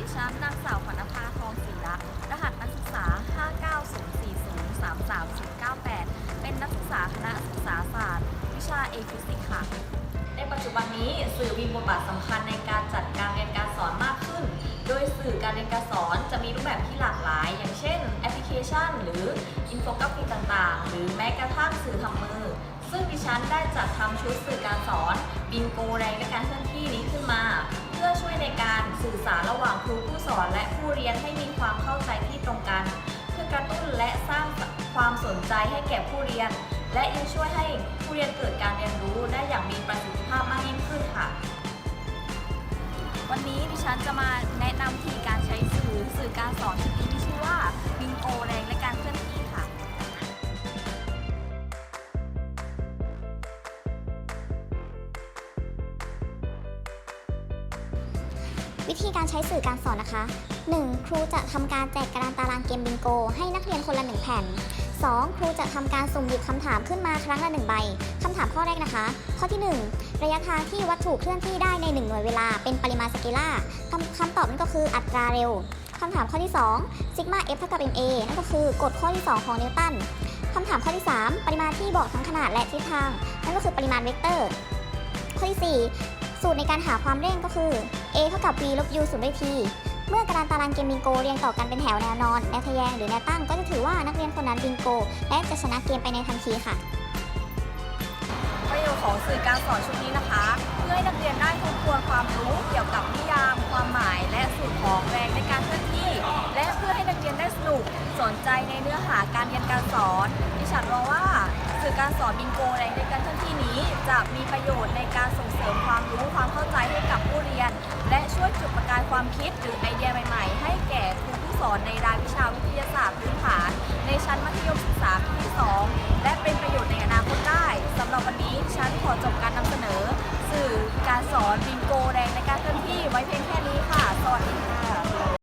ดิฉันนางสาวขวัญภาทองศรีรักษ์รหัสนักศึกษา 590403398 เป็นนักศึกษาคณะศึกษาศาสตร์ วิชาเอกฟิสิกส์ค่ะ ในปัจจุบันนี้สื่อมีบทบาทสำคัญในการจัดการเรียนการสอนมากขึ้น โดยสื่อการเรียนการสอนจะมีรูปแบบที่หลากหลาย อย่างเช่น แอปพลิเคชัน หรืออินโฟกราฟิกต่างๆ หรือแม้กระทั่งสื่อทำมือ ซึ่งดิฉันได้จัดทำชุดสื่อการสอนบิงโกแรงและการเคลื่อนที่นี้ขึ้นมา พื่อช่วยในการสื่อสารระหว่างครูผู้สอนและผู้เรียนให้มีความเข้าใจที่ตรงกัน เพื่อกระตุ้นและสร้างความสนใจให้แก่ผู้เรียน และยังช่วยให้ผู้เรียนเกิดการเรียนรู้ได้อย่างมีประสิทธิภาพมากยิ่งขึ้นค่ะ วันนี้ดิฉันจะมาแนะนำวิธีการใช้สื่อสื่อการสอนชนิดที่ชื่อว่า วิธีการใช้สื่อการสอนนะคะ 1. ครูจะทำการแจกกระดานตารางเกมบิงโก ให้นักเรียนคนละ 1 แผ่น 2. ครูจะทำการสุ่มหยิบคำถามขึ้นมาครั้งละ 1 ใบคำถามข้อแรกนะคะ ข้อที่ 1 ระยะทางที่วัตถุเคลื่อนที่ได้ใน 1 หน่วยเวลา เป็นปริมาณสเกลาคำคำตอบนั่นก็คืออัตราเร็วคำถามข้อที่2ซิกมา f เท่ากับ ma นั่นก็คือกฎข้อที่ 2 ของนิวตันคำถามข้อที่ 3 ปริมาณที่บอกทั้งขนาดและทิศทาง นั่นก็คือปริมาณเวกเตอร์ ข้อที่ 4 สูตรในการหาความเร่งก็คือ a เท่ากับ v ลบ u ส่วนด้วย t เมื่อกระดานตารางเกมบิงโกเรียงต่อกันเป็นแถวแนวนอนแนวทแยงหรือแนวตั้งก็จะถือว่านักเรียนคนนั้นบิงโก และจะชนะเกมไปในทันทีค่ะ ประโยชน์ของสื่อการสอนชุดนี้นะคะ เพื่อให้นักเรียนได้ทบทวนความรู้เกี่ยวกับนิยาม ความหมาย และสูตรของแรงในการเคลื่อนที่ และเพื่อให้นักเรียนได้สนุกสนใจในเนื้อหาการเรียนการสอนดิฉันมองว่า คือการสอนบิงโกแดงในการเคลื่อนที่นี้ จะมีประโยชน์ในการส่งเสริมความรู้ความเข้าใจให้กับผู้เรียน และช่วยจุดประกายความคิดหรือไอเดียใหม่ ๆ ให้แก่ครูผู้สอนในรายวิชาวิทยาศาสตร์พื้นฐาน ในชั้นมัธยมศึกษาปีที่ 2 และเป็นประโยชน์ในอนาคตได้สำหรับวันนี้ฉันขอจบการนำเสนอ สื่อการสอนบิงโกแรงในการเคลื่อนที่ไว้เพียงแค่นี้ค่ะสวัสดีค่ะ